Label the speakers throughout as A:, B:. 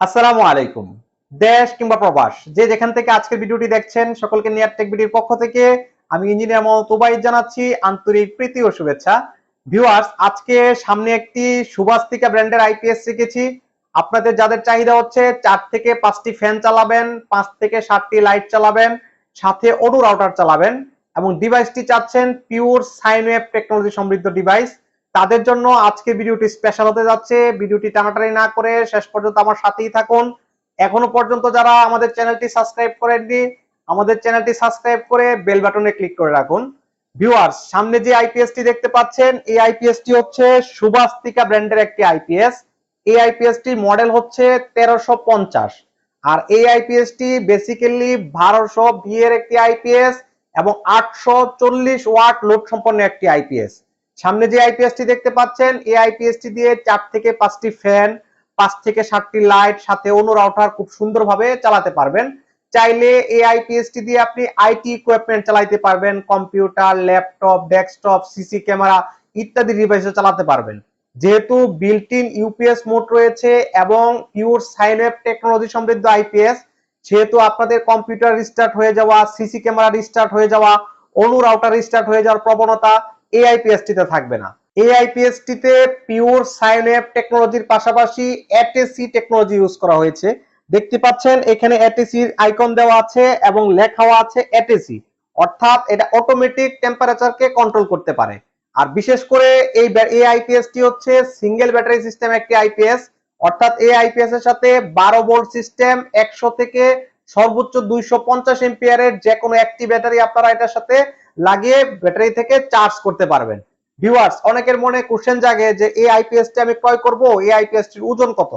A: আসসালামু আলাইকুম। দেশ কিংবা প্রবাস, যে যেখান থেকে আজকের ভিডিওটি দেখছেন, সকলকে নিয়ার টেক ভিডিওর পক্ষ থেকে আমি ইঞ্জিনিয়ার মোহাম্মদ তুবাইদ জানাচ্ছি আন্তরিক প্রীতি ও শুভেচ্ছা। ভিউয়ার্স আজকে সামনে একটি সুভাস্তিকা ব্র্যান্ডের আইপিএস শিখেছি। আপনাদের যাদের চাহিদা হচ্ছে, চার থেকে পাঁচটি ফ্যান চালাবেন, পাঁচ থেকে সাতটি লাইট চালাবেন, সাথে অডু রাউটার চালাবেন এবং ডিভাইসটি চাচ্ছেন পিওর সাইন ওয়েভ টেকনোলজি সমৃদ্ধ ডিভাইস তাদের জন্য আজকে ভিডিওটি স্পেশাল হতে যাচ্ছে। ভিডিওটি টানাটানি না করে শেষ পর্যন্ত আমার সাথেই থাকুন। এখনও পর্যন্ত যারা আমাদের চ্যানেলটি সাবস্ক্রাইব করেননি, আমাদের চ্যানেলটি সাবস্ক্রাইব করে বেল বাটনে ক্লিক করে রাখুন। ভিউয়ার্স সামনে যে আইপিএসটি দেখতে পাচ্ছেন, এই আইপিএসটি হচ্ছে সুভাস্তিকা ব্র্যান্ডের একটি আইপিএস এই আইপিএসটির মডেল হচ্ছে তেরোশো পঞ্চাশ। আর এই আইপিএসটি বেসিক্যালি বারোশো ভি এর একটি আইপিএস এবং আটশো চল্লিশ ওয়াট লোড সম্পন্ন একটি আইপিএস সামনে যে আইপিএসটি দেখতে পাচ্ছেন, এই আইপিএসটি দিয়ে চার থেকে পাঁচটি ফ্যান পাঁচ থেকে সাতটি লাইট সাথে অনু রাউটার খুব সুন্দরভাবে চালাতে পারবেন। চাইলে এই আইপিএসটি দিয়ে আপনি আইটি ইকুইপমেন্ট চালাতে পারবেন computer laptop desktop CC camera ইত্যাদি ডিভাইসে চালাতে পারবেন। যেহেতু বিল্ট ইন ইউপিএস মোড রয়েছে এবং পিওর সাইন ওয়েভ টেকনোলজি সমৃদ্ধ আইপিএস সেহেতু আপনাদের কম্পিউটার রিস্টার্ট হয়ে যাওয়া সিসি ক্যামেরা রিস্টার্ট হয়ে যাওয়া অনু রাউটার রিস্টার্ট হয়ে যাওয়ার প্রবণতা এই আইপিএসটিতে থাকবে না। এআইপিএসটিতে পিওর সাইন ওয়েভ টেকনোলজির পাশাপাশি এটিসি টেকনোলজি ইউজ করা হয়েছে। দেখতে পাচ্ছেন, এখানে এটিসির আইকন দেওয়া আছে এবং লেখাও আছে এটিসি অর্থাৎ এটা অটোমেটিক টেম্পারেচারকে কন্ট্রোল করতে পারে। আর বিশেষ করে এই এই আইপিএসটি হচ্ছে সিঙ্গেল ব্যাটারি সিস্টেম একটি আইপিএস অর্থাৎ এই আইপিএস এর সাথে বারো ভোল্ট সিস্টেম একশো থেকে সর্বোচ্চ দুইশো পঞ্চাশ এম্পিয়ারের যে কোনো একটি ব্যাটারি আপনারা এটার সাথে লাগিয়ে ব্যাটারি থেকে চার্জ করতে পারবেন। ভিউয়ার্স অনেকের মনে কোশ্চেন জাগে যে, এই আইপিএসটি আমি ক্রয় করব? এই আইপিএসটির ওজন কত?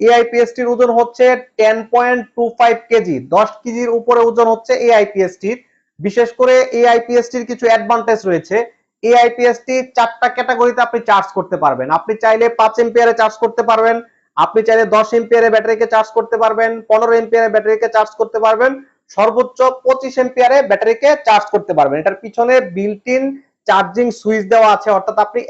A: এই আইপিএসটির ওজন হচ্ছে ten point two five KG. দশ কেজির উপরে ওজন হচ্ছে এই আইপিএসটির বিশেষ করে এই আইপিএসটির কিছু অ্যাডভান্টেজ রয়েছে। এই আইপিএসটি চারটা ক্যাটাগরিতে আপনি চার্জ করতে পারবেন। আপনি চাইলে পাঁচ এম্পিয়ারে চার্জ করতে পারবেন। আপনি চাইলে দশ এম্পিয়ারে ব্যাটারিকে চার্জ করতে পারবেন। পনেরো এম্পিয়ারে ব্যাটারিকে চার্জ করতে পারবেন। সর্বোচ্চ পঁচিশ এম্পিয়ারে ব্যাটারিকে চার্জ করতে পারবেন। এটার পিছনে বিল্ট ইন চার্জিং সুইচ দেওয়া আছে, অর্থাৎ আপনি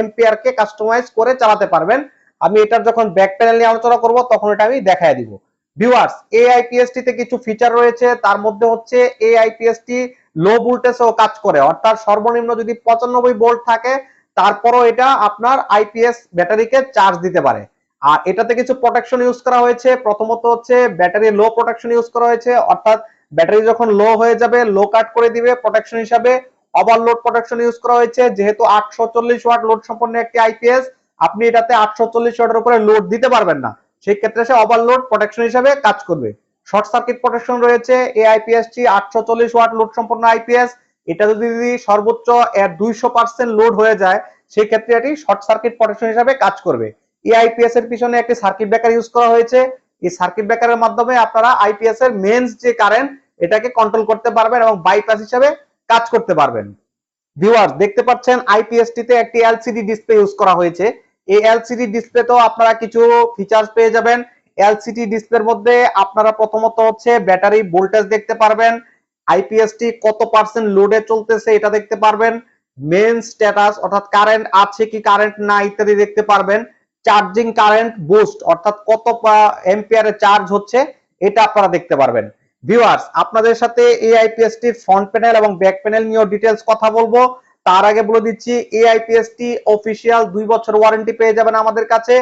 A: এম্পিয়ার কে কাস্টমাইজ করে চালাতে পারবেন। আমি এটার যখন ব্যাক প্যানেল নিয়ে আলোচনা করব, তখন এটা আমি দেখায় দিব। ভিউয়ার্স এই আইপিএসটি তে কিছু ফিচার রয়েছে, তার মধ্যে হচ্ছে এই আইপিএসটি লো ভোল্টেজেও কাজ করে। অর্থাৎ সর্বনিম্ন যদি পঁচানব্বই ভোল্ট থাকে, তারপরও এটা আপনার আইপিএস ব্যাটারিকে চার্জ দিতে পারে। আর এটাতে কিছু প্রোটেকশন ইউজ করা হয়েছে। প্রথমত হচ্ছে ব্যাটারি লো প্রোটেকশন ইউজ করা হয়েছে। অর্থাৎ ব্যাটারি যখন লো হয়ে যাবে লো কাট করে দিবে প্রোটেকশন হিসাবে। ওভারলোড প্রোটেকশন ইউজ করা হয়েছে। যেহেতু আটশো চল্লিশ ওয়াট লোড সম্পন্ন একটি আইপিএস আপনি এটাতে আটশো চল্লিশ ওয়াটের উপরে লোড দিতে পারবেন না। সেই ক্ষেত্রে সে ওভারলোড প্রোটেকশন হিসাবে কাজ করবে। শর্ট সার্কিট প্রোটেকশন রয়েছে। এই আইপিএসটি আটশো চল্লিশ ওয়াট লোড সম্পন্ন আইপিএস এটা যদি সর্বোচ্চ এর দুইশো পার্সেন্ট লোড হয়ে যায়, সেই ক্ষেত্রে এটি শর্ট সার্কিট প্রোটেকশন হিসাবে কাজ করবে। এই আইপিএস এর পিছনে একটি সার্কিট ব্রেকার ইউজ করা হয়েছে। এই সার্কিট ব্রেকারের মাধ্যমে আপনারা আইপিএস এর মেন্স যে কারেন্ট এটাকে কন্ট্রোল করতে পারবেন এবং বাইপাস হিসাবে কাজ করতে পারবেন। ভিউয়ার্স দেখতে পাচ্ছেন আইপিএসটি তে একটি এলসিডি ডিসপ্লে ইউজ করা হয়েছে। এই এলসিডি ডিসপ্লে ডিসপ্লেতেও আপনারা কিছু ফিচার্স পেয়ে যাবেন। এলসিডি ডিসপ্লের মধ্যে আপনারা প্রথমত হচ্ছে ব্যাটারি ভোল্টেজ দেখতে পারবেন। আইপিএসটি কত পার্সেন্ট লোডে চলতেছে এটা দেখতে পারবেন। মেন স্ট্যাটাস অর্থাৎ কারেন্ট আছে কি কারেন্ট না, ইত্যাদি দেখতে পারবেন। চার্জিং কারেন্ট বুস্ট, অর্থাৎ কত এম্পিয়ারে চার্জ হচ্ছে, এটা আপনারা দেখতে পারবেন। ভিউয়ার্স আপনাদের সাথে এই আইপিএসটির ফ্রন্ট প্যানেল এবং ব্যাক প্যানেল নিয়েও ডিটেলস কথা বলব। তার আগে বলে দিচ্ছি এই আইপিএসটি অফিসিয়াল দুই বছর ওয়ারেন্টি পেয়ে যাবেন আমাদের কাছে।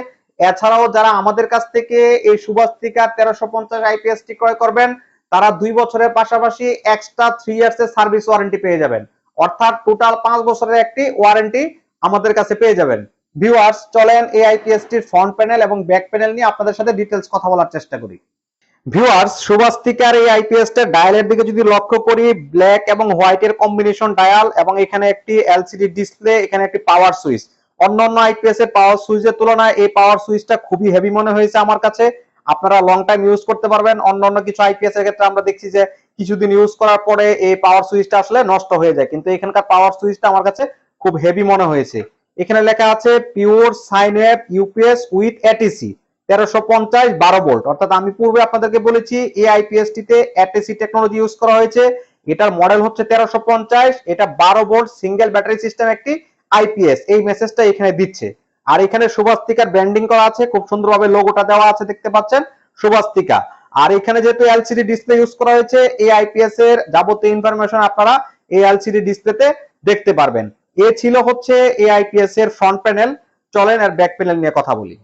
A: এছাড়াও যারা আমাদের কাছ থেকে এই সুভাস্তিকা তেরোশো পঞ্চাশ আইপিএসটি ক্রয় করবেন, তারা দুই বছরের পাশাপাশি এক্সট্রা থ্রি ইয়ার্স এর সার্ভিস ওয়ারেন্টি পেয়ে যাবেন। অর্থাৎ টোটাল পাঁচ বছরের একটি ওয়ারেন্টি আমাদের কাছে পেয়ে যাবেন। ভিউয়ার্স, চলেন এই আইপিএসটির ফ্রন্ট প্যানেল এবং ব্যাক প্যানেল নিয়ে আপনাদের সাথে ডিটেলস কথা বলার চেষ্টা করি। ভিউয়ার্স সুভাস্তিকার এই আইপিএসটা ডায়ালের দিকে যদি লক্ষ্য করি ব্ল্যাক এবং হোয়াইট এর কম্বিনেশন ডায়াল এবং এখানে একটি এলসিডি ডিসপ্লে এখানে একটি পাওয়ার সুইচ অন্যান্য আইপিএস এর পাওয়ার সুইচের তুলনায় এই পাওয়ার সুইচটা খুবই হেভি মনে হয়েছে আমার কাছে। আপনারা লং টাইম ইউজ করতে পারবেন। অন্যান্য কিছু আইপিএস এর ক্ষেত্রে আমরা দেখছি যে কিছুদিন ইউজ করার পরে এই পাওয়ার সুইচটা আসলে নষ্ট হয়ে যায়। কিন্তু এখানকার পাওয়ার সুইচটা আমার কাছে খুব হেভি মনে হয়েছে। এখানে লেখা আছে pure sine UPS with ATC তেরোশো পঞ্চাশ বারো ভোল্ট অর্থাৎ আমি পূর্বে আপনাদেরকে বলেছি, এই আইপিএসটিতে এটিসি টেকনোলজি ইউজ করা হয়েছে। এটার মডেল হচ্ছে তেরোশো পঞ্চাশ, এটা বারো ভোল্ট সিঙ্গেল ব্যাটারি সিস্টেম একটি আইপিএস এই মেসেজটা এখানে দিচ্ছে। আর এখানে সুভাস্তিকার ব্র্যান্ডিং করা আছে, খুব সুন্দরভাবে লোগোটা দেওয়া আছে, দেখতে পাচ্ছেন সুবাস্তিকা আর এখানে যেহেতু এলসিডি ডিসপ্লে ইউজ করা হয়েছে, এই আইপিএস এর যাবতীয় ইনফরমেশন আপনারা এই এলসিডি ডিসপ্লেতে দেখতে পারবেন। এ ছিল হচ্ছে এই আইপিএস এর ফ্রন্ট প্যানেল চলেন আর ব্যাক প্যানেল নিয়ে কথা বলি।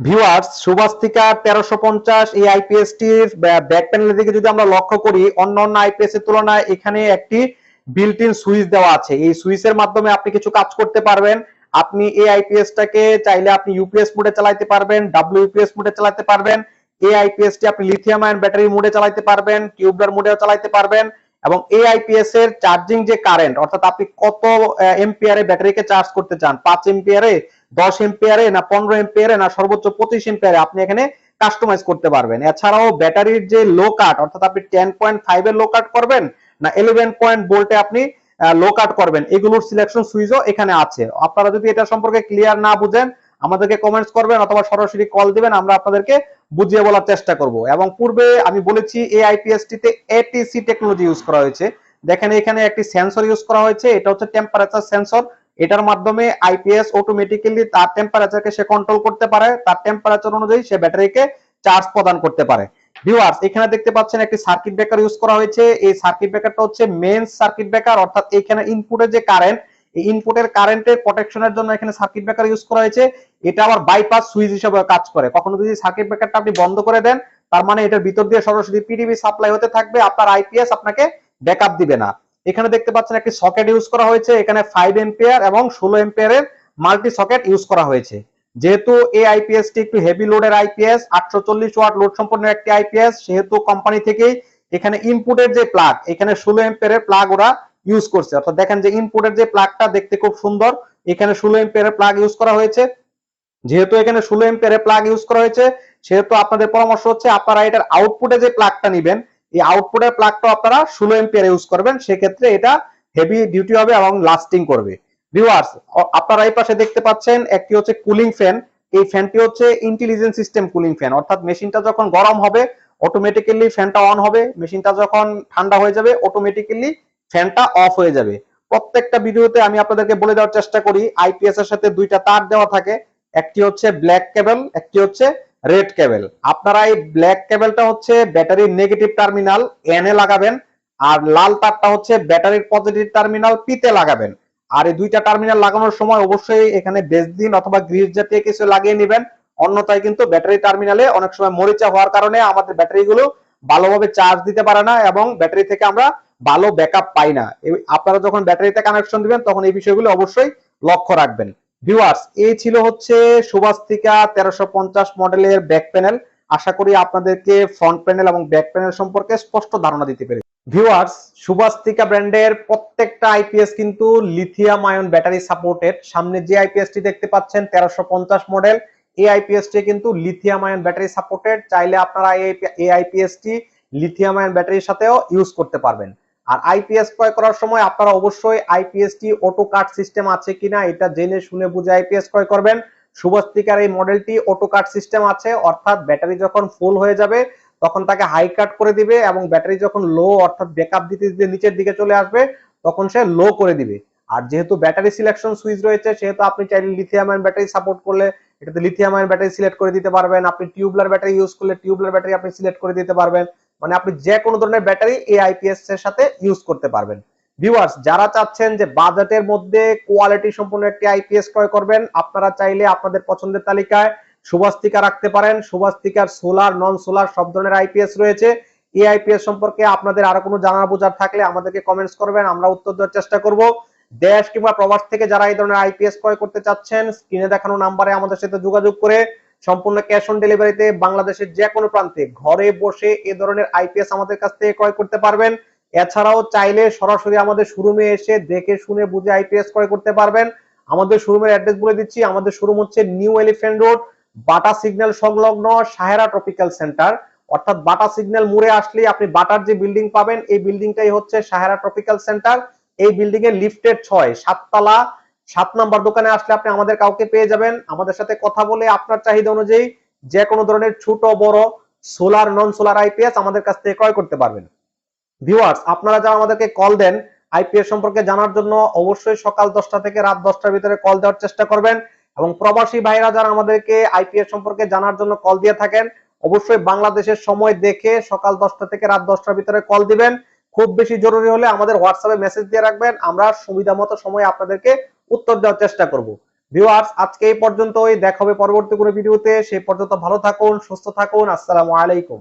A: ভিউয়ার্স সুবাস্তিকা তেরোশো পঞ্চাশ এই আইপিএস টির ব্যাক প্যানেলের দিকে যদি আমরা লক্ষ্য করি, অন্য অন্য আইপিএস এর তুলনায় এখানে একটি বিল্ট ইন সুইচ দেওয়া আছে। এই সুইচের মাধ্যমে আপনি কিছু কাজ করতে পারবেন। আপনি এই আইপিএস টাকে চাইলে আপনি ইউপিএস মোডে চালাতে পারবেন ডাব্লিউ ডাব্লিউপিএস মোডে চালাতে পারবেন। এই আইপিএস টি আপনি লিথিয়াম আয়ন ব্যাটারি মোডে চালাতে পারবেন টিউবলার মোডেও চালাতে পারবেন। এবং এই আইপিএস এর চার্জিং যে কারেন্ট অর্থাৎ আপনি কত এম্পিয়ারে ব্যাটারিকে চার্জ করতে চান? পাঁচ এম্পিয়ারে দশ এম্পিয়ারে না পনেরো এম্পিয়ারে না সর্বোচ্চ পঁচিশ এম্পিয়ারে আপনি এখানে কাস্টমাইজ করতে পারবেন। এছাড়াও ব্যাটারির যে লো কাট অর্থাৎ আপনি টেন পয়েন্ট ফাইভ এর লো কাট করবেন, না ইলেভেন পয়েন্ট বোল্টে আপনি লো কাট করবেন, এগুলোর সিলেকশন সুইচও এখানে আছে। আপনারা যদি এটা সম্পর্কে ক্লিয়ার না বুঝেন আমাদেরকে কমেন্টস করবেন অথবা সরাসরি কল দিবেন, আমরা আপনাদেরকে বুঝিয়ে বলার চেষ্টা করব। এবং পূর্বে আমি বলেছি এই আইপিএস টিতে এটিসি টেকনোলজি ইউজ করা হয়েছে। দেখেন এখানে একটি সেন্সর ইউজ করা হয়েছে, এটা হচ্ছে টেম্পারেচার সেন্সর এটার মাধ্যমে আইপিএস অটোমেটিক্যালি তার টেম্পারেচারকে সে কন্ট্রোল করতে পারে, তার টেম্পারেচার অনুযায়ী সে ব্যাটারিকে চার্জ প্রদান করতে পারে। ভিউয়ার্স এখানে দেখতে পাচ্ছেন একটি সার্কিট ব্রেকার ইউজ করা হয়েছে। এই সার্কিট ব্রেকারটা হচ্ছে মেন সার্কিট ব্রেকার অর্থাৎ এখানে ইনপুটের যে কারেন্ট এই ইনপুটের কারেন্টের প্রোটেকশনের জন্য এখানে সার্কিট ব্রেকার ইউজ করা হয়েছে। এটা আবার বাইপাস সুইচ হিসেবে কাজ করে। কখনো যদি সার্কিট ব্রেকারটা আপনি বন্ধ করে দেন, তার মানে এটার ভিতর দিয়ে সরাসরি পিডিবি সাপ্লাই হতে থাকবে, আপনার আইপিএস আপনাকে ব্যাকআপ দিবে না। এখানে দেখতে পাচ্ছেন একটি সকেট ইউজ করা হয়েছে, এখানে ফাইভ এম্পিয়ার এবং ষোলো এম্পিয়ারের মাল্টি সকেট ইউজ করা হয়েছে। যেহেতু এই আইপিএস টি একটু হেভি লোডের আইপিএস আটশো চল্লিশ ওয়াট লোড সম্পন্ন একটি আইপিএস সেহেতু কোম্পানি থেকেই এখানে ইনপুটের যে প্লাগ এখানে ষোলো এম্পিয়ারের প্লাগ ওরা ইউজ করছে। অর্থাৎ দেখেন যে ইনপুটের যে প্লাগটা দেখতে খুব সুন্দর, এখানে ষোলো এম্পিয়ারের প্লাগ ইউজ করা হয়েছে। যেহেতু এখানে ষোলো এম্পিয়ারের প্লাগ ইউজ করা হয়েছে, সেহেতু আপনাদের পরামর্শ হচ্ছে আপনারা এটার আউটপুটে যে প্লাগটা নিবেন, এই আউটপুটের প্লাগটা আপনারা ষোলো এম্পিয়ার ইউজ করবেন। সেক্ষেত্রে এটা হেভি ডিউটি হবে এবং লাস্টিং করবে। ভিউয়ার্স আপনারা এই পাশে দেখতে পাচ্ছেন একটি হচ্ছে কুলিং ফ্যান এই ফ্যানটি হচ্ছে ইন্টেলিজেন্ট সিস্টেম কুলিং ফ্যান অর্থাৎ মেশিনটা যখন গরম হবে অটোমেটিক্যালি ফ্যানটা অন হবে। মেশিনটা যখন ঠান্ডা হয়ে যাবে অটোমেটিক্যালি ফ্যানটা অফ হয়ে যাবে। প্রত্যেকটা ভিডিওতে আমি আপনাদেরকে বলে দেওয়ার চেষ্টা করি আইপিএস এর সাথে দুইটা তার দেওয়া থাকে। একটি হচ্ছে ব্ল্যাক কেবল একটি হচ্ছে রেড কেবল আপনারা এই ব্ল্যাক কেবলটা হচ্ছে ব্যাটারির নেগেটিভ টার্মিনাল এন এ লাগাবেন, আর লাল তারটা হচ্ছে ব্যাটারির পজিটিভ টার্মিনাল পিতে লাগাবেন। আর এই দুইটা টার্মিনাল লাগানোর সময় অবশ্যই এখানে বেসদিন অথবা গ্রিস জাতীয় কিছু লাগিয়ে নেবেন। অন্যথায় কিন্তু ব্যাটারি টার্মিনালে অনেক সময় মরিচা হওয়ার কারণে আমাদের ব্যাটারিগুলো ভালোভাবে চার্জ দিতে পারে না এবং ব্যাটারি থেকে আমরা ভালো ব্যাকআপ পাই না। আপনারা যখন ব্যাটারিতে কানেকশন দিবেন, তখন এই বিষয়গুলো অবশ্যই লক্ষ্য রাখবেন। ভিউয়ার্স এই ছিল হচ্ছে সুবাস্তিকা তেরোশো মডেলের ব্যাক প্যানেল আশা করি আপনাদেরকে ফ্রন্ট প্যানেল এবং ব্যাক প্যানেল সম্পর্কে স্পষ্ট ধারণা দিতে পেরেছি। ভিউয়ার্স সুবাস্তিকা ব্র্যান্ডের প্রত্যেকটা আইপিএস কিন্তু লিথিয়াম আয়ন ব্যাটারি সাপোর্টেড সামনে যে আইপিএসটি দেখতে পাচ্ছেন, তেরোশো পঞ্চাশ মডেল, এই আইপিএসটি কিন্তু লিথিয়াম আয়ন ব্যাটারি সাপোর্টেড চাইলে আপনারা এই আইপিএসটি লিথিয়াম আয়ন ব্যাটারির সাথেও ইউজ করতে পারবেন। আর আইপিএস ক্রয় করার সময় আপনারা অবশ্যই আইপিএসটি অটো কাট সিস্টেম আছে কিনা এটা জেনে শুনে বুঝে আইপিএস ক্রয় করবেন। শুভস্তিকার এই মডেলটি অটো কাট সিস্টেম আছে, অর্থাৎ ব্যাটারি যখন ফুল হয়ে যাবে, তখন তাকে হাই কাট করে দিবে এবং ব্যাটারি যখন লো অর্থাৎ ব্যাকআপ দিতে দিতে নিচের দিকে চলে আসবে, তখন সে লো করে দিবে। আর যেহেতু ব্যাটারি সিলেকশন সুইচ রয়েছে, সেহেতু আপনি চাইলে লিথিয়াম আয়ন ব্যাটারি সাপোর্ট করলে এটাতে লিথিয়াম আয়ন ব্যাটারি সিলেক্ট করে দিতে পারবেন। আপনি টিউবলার ব্যাটারি ইউজ করলে টিউবলার ব্যাটারি আপনি সিলেক্ট করে দিতে পারবেন। মানে আপনি যে কোনো ধরনের ব্যাটারি এই আইপিএস এর সাথে ইউজ করতে পারবেন। ভিউয়ার্স যারা চাচ্ছেন যে বাজেটের মধ্যে কোয়ালিটি সম্পন্ন একটি আইপিএস ক্রয় করবেন, আপনারা চাইলে আপনাদের পছন্দের তালিকায় সুবাস্তিকা রাখতে পারেন। সুবাস্তিকার সোলার নন সোলার সব ধরনের আইপিএস রয়েছে। এই আইপিএস সম্পর্কে আপনাদের আরও কোনো জানার বোঝার থাকলে আমাদেরকে কমেন্টস করবেন, আমরা উত্তর দেওয়ার চেষ্টা করব। দেশ কিংবা প্রবাস থেকে যারা এই ধরনের আইপিএস ক্রয় করতে চাচ্ছেন স্ক্রিনে দেখানো নাম্বারে আমাদের সাথে যোগাযোগ করে সম্পূর্ণ ক্যাশ অন ডেলিভারিতে বাংলাদেশের যে কোনো প্রান্তে ঘরে বসে এ ধরনের আইপিএস আমাদের কাছ থেকে ক্রয় করতে পারবেন। এছাড়াও চাইলে সরাসরি আমাদের শোরুমে এসে দেখে শুনে বুঝে আইপিএস ক্রয় করতে পারবেন। আমাদের শোরুমের অ্যাড্রেস বলে দিচ্ছি। আমাদের শোরুম হচ্ছে New Elephant Road Bata signal সংলগ্ন সাহেরা ট্রপিক্যাল সেন্টার অর্থাৎ বাটা সিগন্যাল মুড়ে আসলে আপনি বাটার যে বিল্ডিং পাবেন, এই বিল্ডিংটাই হচ্ছে সাহেরা ট্রপিক্যাল সেন্টার এই বিল্ডিং এর লিফটের ছয়, সাততলা সাত নাম্বার দোকানে আসলে আপনি আমাদের কাউকে পেয়ে যাবেন। আমাদের সাথে কথা বলে আপনার চাহিদা অনুযায়ী যে কোনো ধরনের ছোট, বড়, সোলার নন সোলার আইপিএস আমাদের কাছ থেকে ক্রয় করতে পারবেন। ভিউয়ার্স আপনারা যারা আমাদেরকে কল দেন আইপিএস সম্পর্কে জানার জন্য অবশ্যই সকাল দশটা থেকে রাত দশটার ভিতরে কল দেওয়ার চেষ্টা করবেন এবং প্রবাসী ভাইরা যারা আমাদেরকে আইপিএস সম্পর্কে জানার জন্য কল দিয়ে থাকেন, অবশ্যই বাংলাদেশের সময় দেখে সকাল দশটা থেকে রাত দশটার ভিতরে কল দিবেন। খুব বেশি জরুরি হলে আমাদের হোয়াটসঅ্যাপে মেসেজ দিয়ে রাখবেন। আমরা সুবিধা মতো সময় আপনাদেরকে উত্তর দেওয়ার চেষ্টা করব। ভিউয়ার্স, আজকে এই পর্যন্তই। দেখা হবে পরবর্তী কোনো ভিডিওতে। সেই পর্যন্ত ভালো থাকুন, সুস্থ থাকুন। আসসালামু আলাইকুম।